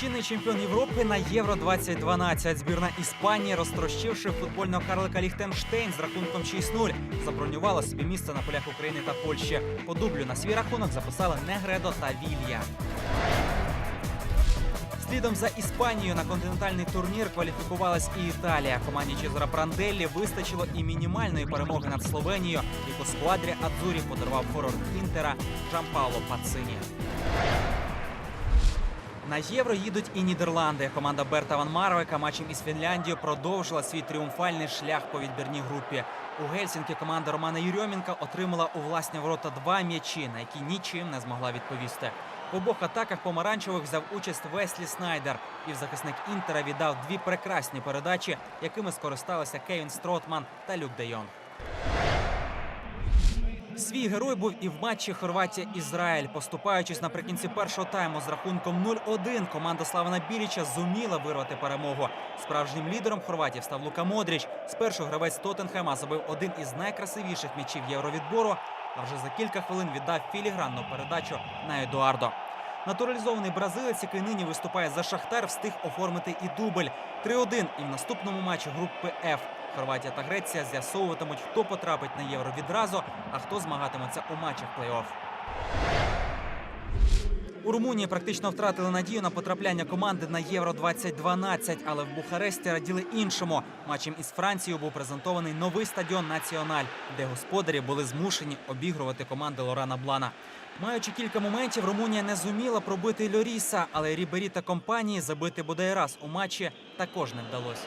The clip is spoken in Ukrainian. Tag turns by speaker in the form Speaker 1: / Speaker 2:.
Speaker 1: Чинний чемпіон Європи на Євро 2012 Збірна Іспанії, розтрощивши футбольного карлика Ліхтенштейн з рахунком 6-0, забронювала собі місце на полях України та Польщі. По дублю на свій рахунок записали Негредо та Вілья. Слідом за Іспанією на континентальний турнір кваліфікувалась і Італія. Команді Чезара Пранделлі вистачило і мінімальної перемоги над Словенією, яку сквадрі Адзурі подарував форвард Інтера Жампауло Пацині. На євро їдуть і Нідерланди. Команда Берта Ван Марвека матчем із Фінляндією продовжила свій тріумфальний шлях по відбірній групі. У Гельсінкі команда Романа Юрьомінка отримала у власні ворота два м'ячі, на які нічим не змогла відповісти. В обох атаках помаранчевих взяв участь Веслі Снайдер. Півзахисник Інтера віддав дві прекрасні передачі, якими скористалися Кевін Стротман та Люк Де Йонг. Свій герой був і в матчі Хорватія-Ізраїль. Поступаючись наприкінці першого тайму з рахунком 0-1, команда Славана Біліча зуміла вирвати перемогу. Справжнім лідером хорватів став Лука Модріч. Спершу гравець Тоттенхема забив один із найкрасивіших м'ячів євровідбору, а вже за кілька хвилин віддав філігранну передачу на Едуардо. Натуралізований бразилець, який нині виступає за Шахтар, встиг оформити і дубль 3-1. І в наступному матчі групи F Хорватія та Греція з'ясовуватимуть, хто потрапить на євро відразу, а хто змагатиметься у матчах плей-офф. У Румунії практично втратили надію на потрапляння команди на Євро 2012, але в Бухаресті раділи іншому. Матчем із Францією був презентований новий стадіон Національ, де господарі були змушені обігрувати команди Лорана Блана. Маючи кілька моментів, Румунія не зуміла пробити Льоріса, але Рібері та компанії забити бодай раз у матчі також не вдалося.